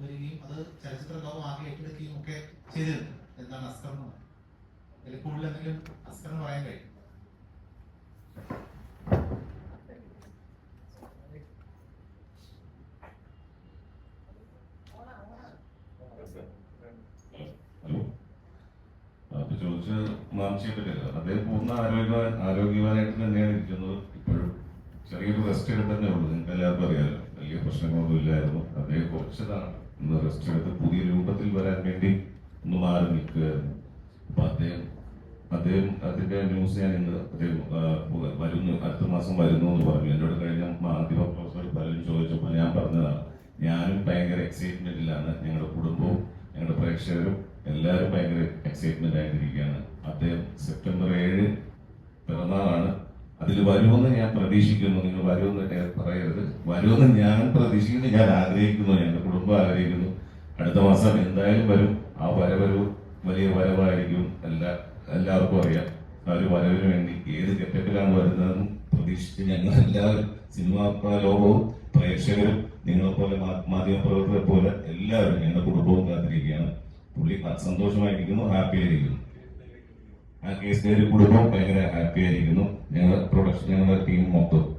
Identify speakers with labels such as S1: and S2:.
S1: വരികയും അത് ചലച്ചിത്ര ലോകം ആകെ ഏറ്റെടുക്കുകയും ഒക്കെ ചെയ്തിരുന്നു. എന്താണ് അസ്കർ എന്ന് ഇതിൽ കൂടുതൽ എന്തെങ്കിലും അസ്കറിന് പറയാൻ കഴിയും
S2: ചോദിച്ച് ചോദിച്ച അദ്ദേഹം പൂർണ ആരോഗ്യ ആരോഗ്യവാനായിട്ട് തന്നെയാണ് ഇരിക്കുന്നത്. ഇപ്പോഴും ചെറിയൊരു റെസ്റ്റ് എടുത്തന്നെ ഉള്ളൂ. നിങ്ങൾക്ക് എല്ലാവർക്കും അറിയാമല്ലോ വലിയ പ്രശ്നങ്ങളൊന്നുമില്ലായിരുന്നു. അദ്ദേഹം കുറച്ചതാണ്. ഒന്ന് റെസ്റ്റ് എടുത്ത് പുതിയ രൂപത്തിൽ വരാൻ വേണ്ടി ഒന്ന് മാറി നിൽക്കുകയായിരുന്നു. അപ്പൊ അദ്ദേഹം അദ്ദേഹം അതിന്റെ ന്യൂസ് ഞാൻ ഇന്ന് അദ്ദേഹം വരുന്നു. അടുത്ത മാസം വരുന്നു എന്ന് പറഞ്ഞു. എന്നോട് കഴിഞ്ഞ മാധ്യമ പ്രൊഫസർ പലരും ചോദിച്ചപ്പോൾ ഞാൻ പറഞ്ഞതാണ് ഞാനും ഭയങ്കര എക്സൈറ്റ്മെന്റിലാണ് ഞങ്ങളുടെ കുടുംബവും ഞങ്ങളുടെ പ്രേക്ഷകരും എല്ലാവരും ഭയങ്കര എക്സൈറ്റ്മെന്റ് ആയിട്ടിരിക്കുകയാണ്. അദ്ദേഹം അതിൽ വരുമെന്ന് ഞാൻ പ്രതീക്ഷിക്കുന്നു. നിങ്ങൾ വരുമെന്ന് പറയരുത്. വരുമെന്ന് ഞാൻ പ്രതീക്ഷിക്കുന്നു. ഞാൻ ആഗ്രഹിക്കുന്നു. എന്റെ കുടുംബം ആഗ്രഹിക്കുന്നു. അടുത്ത മാസം എന്തായാലും വരും. ആ വരവരവും വലിയ വരവായിരിക്കും. എല്ലാ എല്ലാവർക്കും അറിയാം. ആ ഒരു വരവിന് വേണ്ടി ഏത് ഘട്ടത്തിലാണ് വരുന്നതെന്ന് പ്രതീക്ഷിച്ച് ഞങ്ങൾ എല്ലാവരും സിനിമാ ലോകവും പ്രേക്ഷകരും നിങ്ങളെ പോലെ മാധ്യമ പ്രവർത്തകരെ പോലെ എല്ലാവരും ഞങ്ങളുടെ കുടുംബവും കാത്തിരിക്കുകയാണ്. പുള്ളി സന്തോഷമായിരിക്കുന്നു. ഹാപ്പി ആയിരിക്കുന്നു. ആ കേസിലെ ഒരു കുടുംബം ഭയങ്കര ഹാപ്പി ആയിരിക്കുന്നു. ഞങ്ങളുടെ പ്രൊഡക്ഷൻ ഞങ്ങളുടെ ടീം മൊത്തം.